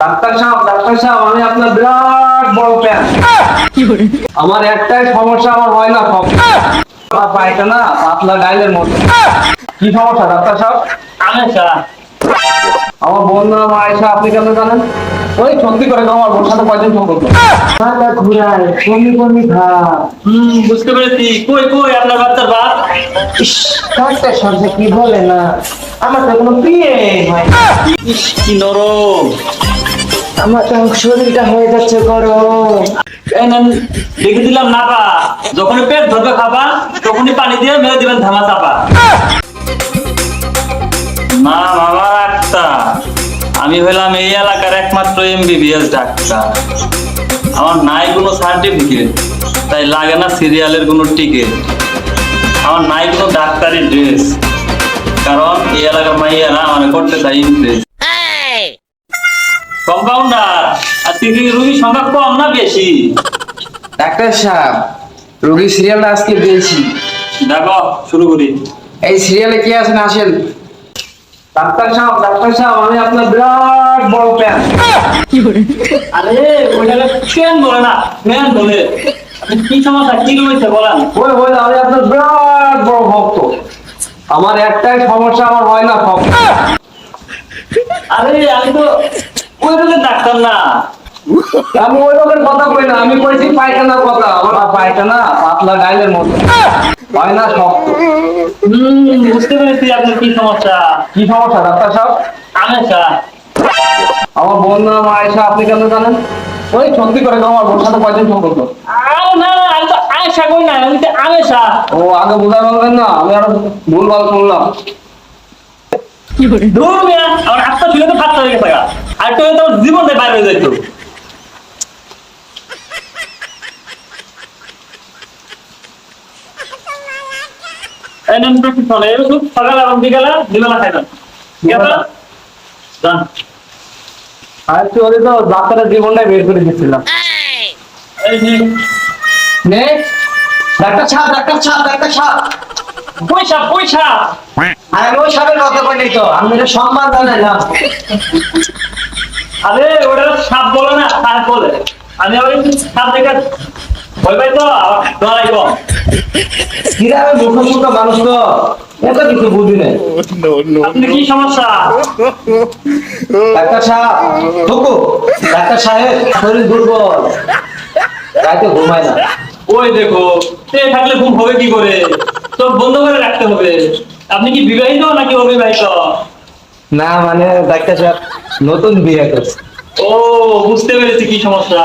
Doctor সাহেব doctor সাহেব আমি আপনার বিরাট বড় প্যান আমার একটাই সমস্যা আমার হয় না সব। আমার পায়খানা পাতলা ডাইলের মতো। কি সমস্যা ডাক্তার সাহেব? আমেশা আমার বোন নাম আয়েশা আপনি কেন জানেন? ওই সত্যি করে আমার বোন সাথে কয়দিন সম্পর্ক ঘুরায় বমি বমি ভাব হুম বুঝতে পেরেছি। কই কই আপনার বাচ্চার বাপ ডাক্তার সাহেব কি বলে না? আমার তো কোনো বিয়ে হয় কি নরম। আমার তো শরীরটা হয়ে যাচ্ছে গরম। লিখে দিলাম নাপা যখনই পেট ধরবে খাবা, তখনই পানি দিয়ে মেরে দিবেন ধামা চাপা। মামা ডাক্তার। আমি হলাম এই এলাকার একমাত্র এমবিবিএস ডাক্তার। আমার নাই কোনো সার্টিফিকেট তাই লাগে না সিরিয়ালের কোনো টিকিট আমার নাই কোনো ডাক্তারি ড্রেস কারণ এই এলাকার মাইয়ারা মানে করতে চাই ইমপ্রেস কম্পাউন্ডার আজকে কি রুগীর সংখ্যা কম না বেশি? ডাক্তার সাহেব রোগী সিরিয়ালটা আজকে দিয়েছি দেখো শুরু করি। এই সিরিয়ালে কি আছেন আসেন। ডাক্তার সাহেব ডাক্তার সাহেব আমি আপনার বিরাট বড় প্যান আরে ওইটাকে কেন বলে না ম্যান বলে। কি সমস্যা কি রয়েছে বলেন। ওই ওই আমি আপনার বিরাট বড় ভক্ত। আমার একটাই সমস্যা আমার হয় না সব আরে আমি তো ওই রোগের ডাক্তার না। আমি ওই কথা কই না আমি কইছি পায়খানার কথা। আমার পায়খানা পাতলা ডাইলের মতো। হয় না শক্ত। হম বুঝতে পেরেছি আপনার কি সমস্যা। কি সমস্যা ডাক্তার সাহেব? আমেশা আমার বোন নাম আয়েশা আপনি কেন জানেন? ওই সত্যি করে আমার বোন সাথে কয়দিন সম্পর্ক? আরে না না আমি তো আয়েশা কই না আমি তো ও আগে বোঝাই বলবেন না আমি আরও ভুলভাল শুনলাম। দূর মিয়া আমার হাতটা ছিল তো ফাটতে হয়ে গেছে। আর তো তোর জীবনটা বাইরে হয়ে যাইতো। এই নেন এই ওষুধ সকালে এবং বিকালে দুবেলা খাইবেন ঠিক আছে? যান। আর চলে তো ডাক্তারের জীবনটাই বের করে দিচ্ছিলাম এই নিন। নেক্সট ডাক্তার সাহেব ডাক্তার সাহেব ডাক্তার সাহেব। পয়সা পয়সা। আর আমি ওই সাহেবের কথা কই নাই তো আমি সম্মান জানাইলাম। আরে ওটা সাপ বলে না সাপ বলে। আমি আবার সাপ দেখে ভয় পাই তো ডরাই কম কিরামে মুখোমুখ মানুষ তো। এত কিছু বুঝি নাই। আপনি কি সমস্যা? ডাক্তার সাহেব ঢুকু। ডাক্তার সাহেব শরীর দুর্বল। রাতে ঘুমায় না। ওই দেখো সে থাকলে ঘুম হবে কি করে? চোখ বন্ধ করে রাখতে হবে। আপনি কি বিবাহিত নাকি অবিবাহিত? না মানে ডাক্তার সাহেব নতুন বিয়ে করছে। ও বুঝতে পেরেছি কি সমস্যা।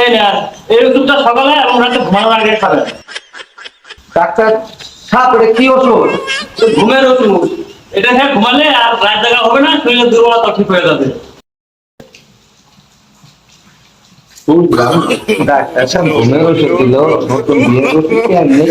এই না এই ওষুধটা সকালে এবং রাতে ঘুমানোর আগে খাবেন। ডাক্তার সাহেব এটা কি ওষুধ? ঘুমের ওষুধ। এটা খেয়ে ঘুমালে আর রাত জায়গা হবে না শরীরের দুর্বলতা ঠিক হয়ে যাবে। ডাক্তার সাহেব ঘুমের ওষুধ দিল নতুন বিয়ে করছে কি আর নেই?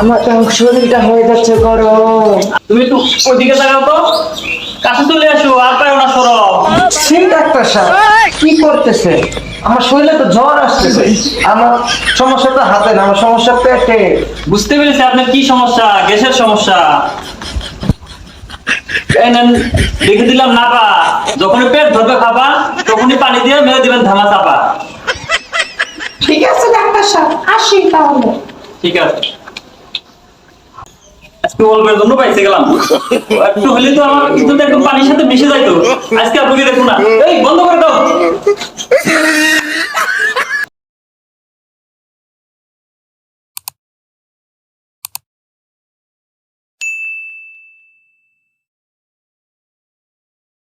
আমার তো শরীরটা হয়ে যাচ্ছে গরম। তুমি একটু ওইদিকে তাকাও তো। কাছে চলে আসো আর পারো না সরব সেই ডাক্তার সাহেব কি করতেছে? আমার শরীরে তো জ্বর আসতেছে। আমার সমস্যা তো হাতে না আমার সমস্যা পেটে। বুঝতে পেরেছি আপনার কি সমস্যা গ্যাসের সমস্যা। লিখে দিলাম নাপা। যখনই পেট ধরবে খাবা তখনই পানি দিয়ে মেরে দিবেন ধামা চাপা। ঠিক আছে ডাক্তার সাহেব আসি তাহলে। ঠিক আছে। আজকে অল্পের জন্য পাইছে গেলাম। একটু হলে তো আমার কিন্তু একটু পানির সাথে মিশে যাইতো। আজকে আপনাকে দেখুন না। এই, বন্ধ করে দাও।